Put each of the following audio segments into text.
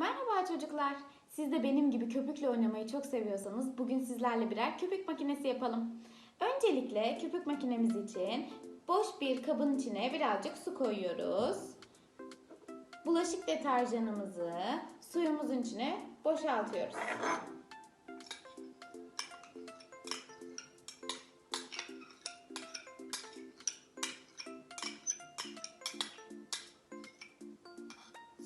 Merhaba çocuklar. Siz de benim gibi köpükle oynamayı çok seviyorsanız bugün sizlerle birer köpük makinesi yapalım. Öncelikle köpük makinemiz için boş bir kabın içine birazcık su koyuyoruz. Bulaşık deterjanımızı suyumuzun içine boşaltıyoruz.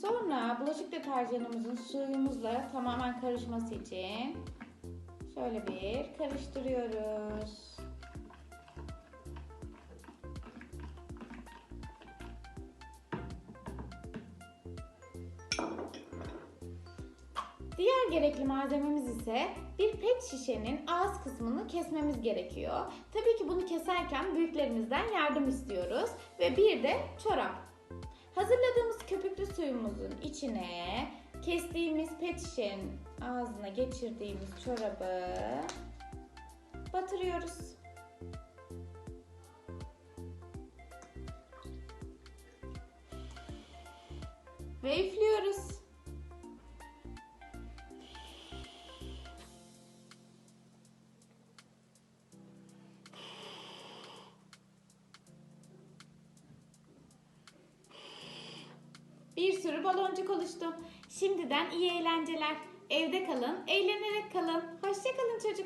Sonra bulaşık deterjanımızın suyumuzla tamamen karışması için şöyle bir karıştırıyoruz. Diğer gerekli malzememiz ise bir pet şişenin ağız kısmını kesmemiz gerekiyor. Tabii ki bunu keserken büyüklerimizden yardım istiyoruz ve bir de çorap. Hazırladığımız köpüklü suyumuzun içine kestiğimiz pet şişenin ağzına geçirdiğimiz çorabı batırıyoruz. Ve üflüyoruz. Bir sürü baloncuk oluştu. Şimdiden iyi eğlenceler. Evde kalın, eğlenerek kalın. Hoşçakalın çocuk.